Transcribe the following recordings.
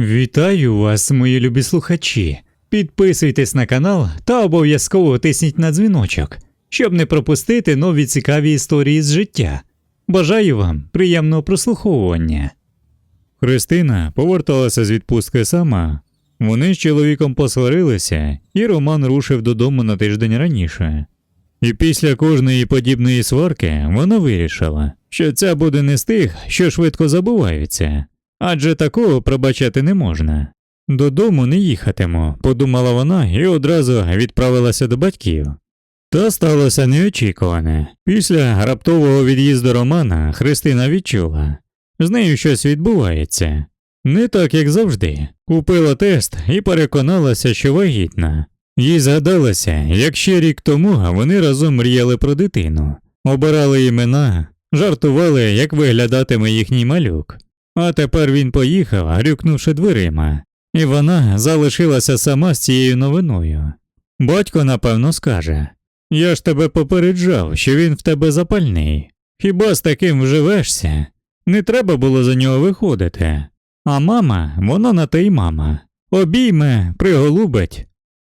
Вітаю вас, мої любі слухачі. Підписуйтесь на канал та обов'язково тисніть на дзвіночок, щоб не пропустити нові цікаві історії з життя. Бажаю вам приємного прослуховування. Христина поверталася з відпустки сама. Вони з чоловіком посварилися, і Роман рушив додому на тиждень раніше. І після кожної подібної сварки вона вирішила, що ця буде не з тих, що швидко забуваються, адже такого пробачати не можна. Додому не їхатиму, подумала вона і одразу відправилася до батьків. Та сталося неочікуване. Після раптового від'їзду Романа Христина відчула, з нею щось відбувається. Не так, як завжди. Купила тест і переконалася, що вагітна. Їй згадалося, як ще рік тому вони разом мріяли про дитину, обирали імена, жартували, як виглядатиме їхній малюк. А тепер він поїхав, грюкнувши дверима, і вона залишилася сама з цією новиною. Батько, напевно, скаже Я ж тебе попереджав, що він в тебе запальний. Хіба з таким вживешся? Не треба було за нього виходити. А мама, вона на те й мама. Обійме, приголубить.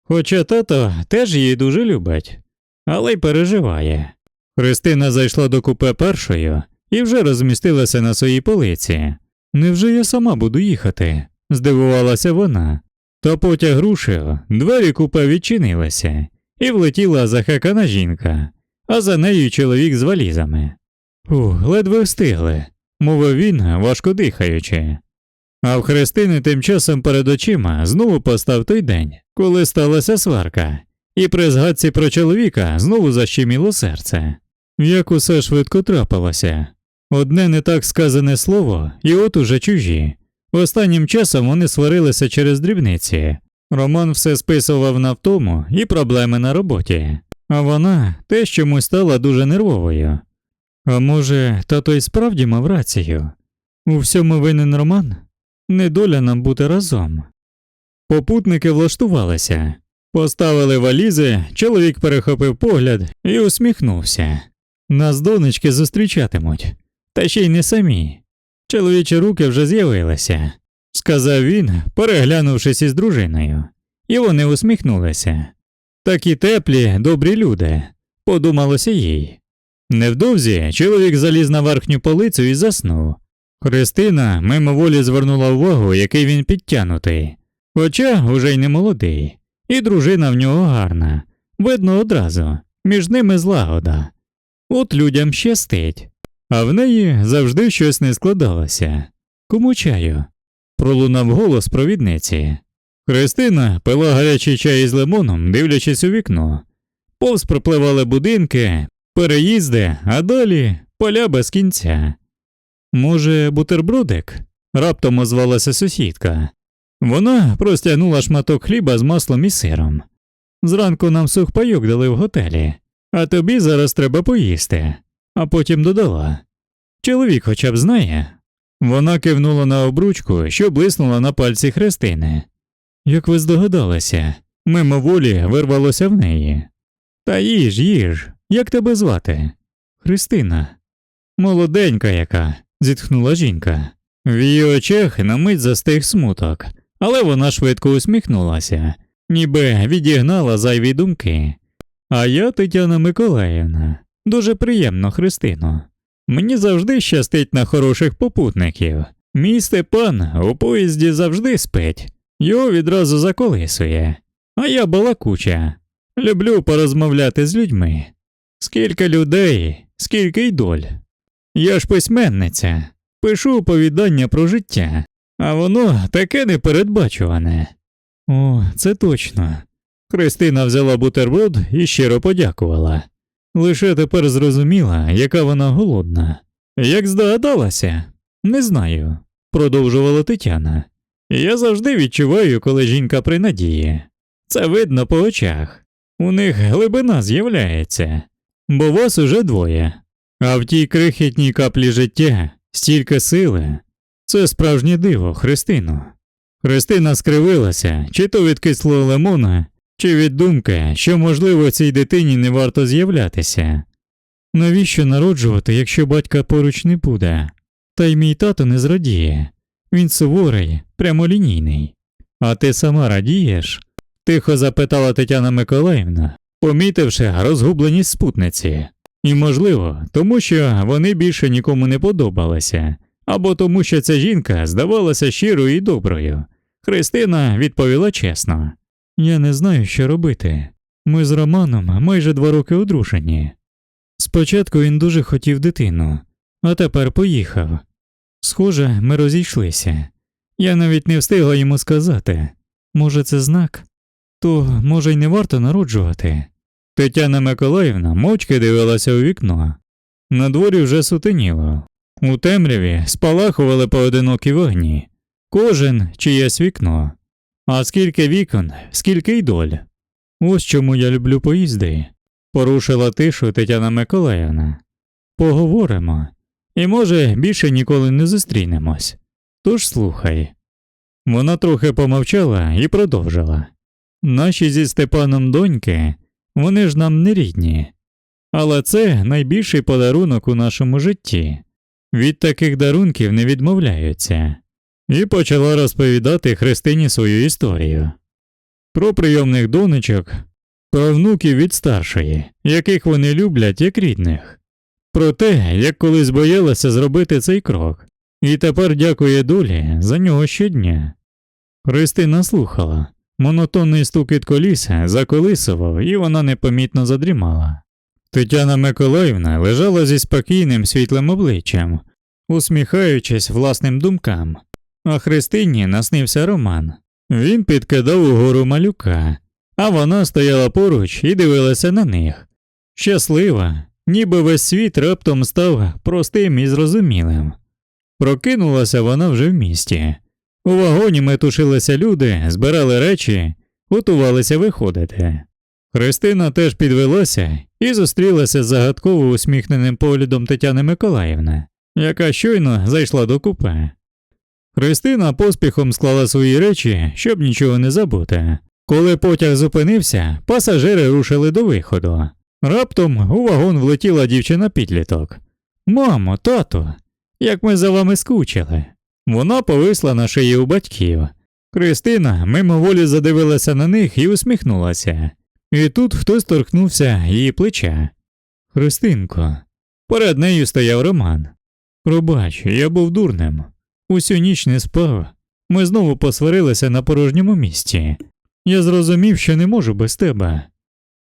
Хоча тато теж її дуже любить, але й переживає. Христина зайшла до купе першою і вже розмістилася на своїй полиці. Невже я сама буду їхати? здивувалася вона. Та потяг рушив, двері купе відчинилися, і влетіла захекана жінка, а за нею чоловік з валізами. Ух, ледве встигли, мовив він, важко дихаючи. А в Христини тим часом перед очима знову постав той день, коли сталася сварка, і при згадці про чоловіка знову защеміло серце. Як усе швидко трапилося. Одне не так сказане слово, і от уже чужі. Останнім часом вони сварилися через дрібниці. Роман все списував на втому і проблеми на роботі, а вона теж чомусь стала дуже нервовою. А може, тато й справді мав рацію? У всьому винен Роман? Недоля нам бути разом. Попутники влаштувалися, поставили валізи, чоловік перехопив погляд і усміхнувся. Нас донечки зустрічатимуть, та ще й не самі. Чоловічі руки вже з'явилися, сказав він, переглянувшись із дружиною, і вони усміхнулися. Такі теплі, добрі люди, подумалося їй. Невдовзі чоловік заліз на верхню полицю і заснув. Христина мимоволі звернула увагу, який він підтянутий, хоча уже й не молодий, і дружина в нього гарна, видно одразу, між ними злагода. От людям щастить, а в неї завжди щось не складалося. Кому чаю? пролунав голос провідниці. Христина пила гарячий чай із лимоном, дивлячись у вікно. Повз пропливали будинки, переїзди, а далі поля без кінця. Може, бутербродик? раптом озвалася сусідка. Вона простягнула шматок хліба з маслом і сиром. Зранку нам сухпайок дали в готелі, а тобі зараз треба поїсти, а потім додала. Чоловік хоча б знає. Вона кивнула на обручку, що блиснула на пальці Христини. Як ви здогадалися, мимоволі вирвалося в неї. Та їж, їж, як тебе звати? Христина. Молоденька яка, зітхнула жінка. В її очах на мить застиг смуток, але вона швидко усміхнулася, ніби відігнала зайві думки. А я Тетяна Миколаївна, дуже приємно, Христино. Мені завжди щастить на хороших попутників. Мій Степан у поїзді завжди спить, його відразу заколисує. А я балакуча. Люблю порозмовляти з людьми. Скільки людей, скільки й доль. Я ж письменниця, пишу оповідання про життя, а воно таке непередбачуване. О, це точно. Христина взяла бутерброд і щиро подякувала. Лише тепер зрозуміла, яка вона голодна. Як здогадалася, не знаю, продовжувала Тетяна. Я завжди відчуваю, коли жінка при надії. Це видно по очах. У них глибина з'являється, бо вас уже двоє. А в тій крихітній каплі життя стільки сили. Це справжнє диво, Христино. Христина скривилася, чи то від кислого лимона, чи від думки, що, можливо, цій дитині не варто з'являтися. Навіщо народжувати, якщо батька поруч не буде? Та й мій тато не зрадіє. Він суворий, прямолінійний. А ти сама радієш? тихо запитала Тетяна Миколаївна, помітивши розгубленість спутниці. І, можливо, тому що вони більше нікому не подобалися, або тому, що ця жінка здавалася щирою і доброю. Христина відповіла чесно: Я не знаю, що робити. Ми з Романом майже два роки одружені. Спочатку він дуже хотів дитину, а тепер поїхав. Схоже, ми розійшлися. Я навіть не встигла йому сказати може, це знак? То, може, й не варто народжувати. Тетяна Миколаївна мовчки дивилася у вікно. На дворі вже сутеніло. У темряві спалахували поодинокі вогні, кожен чиєсь вікно. А скільки вікон, скільки й доль. Ось чому я люблю поїзди, порушила тишу Тетяна Миколаївна. Поговоримо, і, може, більше ніколи не зустрінемось. Тож слухай. Вона трохи помовчала і продовжила. Наші зі Степаном доньки, вони ж нам не рідні. Але це найбільший подарунок у нашому житті. Від таких дарунків не відмовляються. І почала розповідати Христині свою історію про прийомних донечок, про внуків від старшої, яких вони люблять як рідних, про те, як колись боялася зробити цей крок, і тепер дякує долі за нього щодня. Христина слухала. Монотонний стукіт коліса заколисував, і вона непомітно задрімала. Тетяна Миколаївна лежала зі спокійним світлим обличчям, усміхаючись власним думкам, а Христині наснився Роман. Він підкидав угору малюка, а вона стояла поруч і дивилася на них. Щаслива, ніби весь світ раптом став простим і зрозумілим. Прокинулася вона вже в місті. У вагоні метушилися люди, збирали речі, готувалися виходити. Христина теж підвелася і зустрілася з загадково усміхненим поглядом Тетяни Миколаївни, яка щойно зайшла до купе. Христина поспіхом склала свої речі, щоб нічого не забути. Коли потяг зупинився, пасажири рушили до виходу. Раптом у вагон влетіла дівчина підліток. Мамо, тато, як ми за вами скучили. Вона повисла на шиї у батьків. Христина мимоволі задивилася на них і усміхнулася. І тут хтось торкнувся її плеча. Христинко, перед нею стояв Роман. Пробач, я був дурним. Усю ніч не спав. Ми знову посварилися на порожньому місці. Я зрозумів, що не можу без тебе.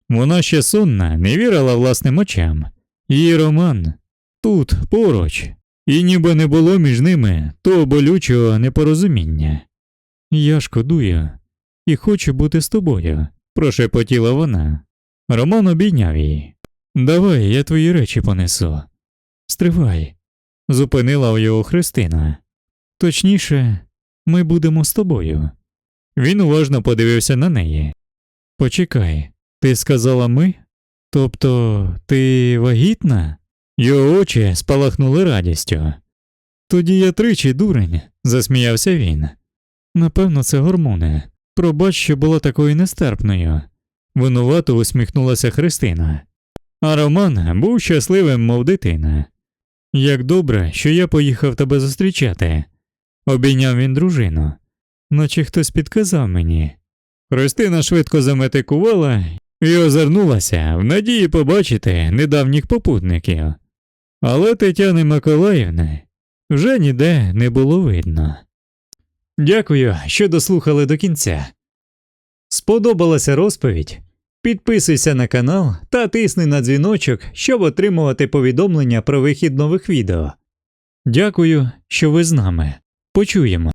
Вона ще сонна, не вірила власним очам. Її Роман тут, поруч, і ніби не було між ними того болючого непорозуміння. Я шкодую і хочу бути з тобою, прошепотіла вона. Роман обійняв її. Давай, я твої речі понесу. Стривай, зупинила його Христина. Точніше, ми будемо з тобою. Він уважно подивився на неї. Почекай, ти сказала ми? Тобто ти вагітна? Його очі спалахнули радістю. Тоді я тричі дурень, засміявся він. Напевно, це гормони. Пробач, що була такою нестерпною. Винувато усміхнулася Христина. А Роман був щасливим, мов дитина. Як добре, що я поїхав тебе зустрічати, обійняв він дружину, наче хтось підказав мені. Христина швидко заметикувала і озирнулася в надії побачити недавніх попутників. Але Тетяни Миколаївни вже ніде не було видно. Дякую, що дослухали до кінця. Сподобалася розповідь? Підписуйся на канал та тисни на дзвіночок, щоб отримувати повідомлення про вихід нових відео. Дякую, що ви з нами. Почуємо.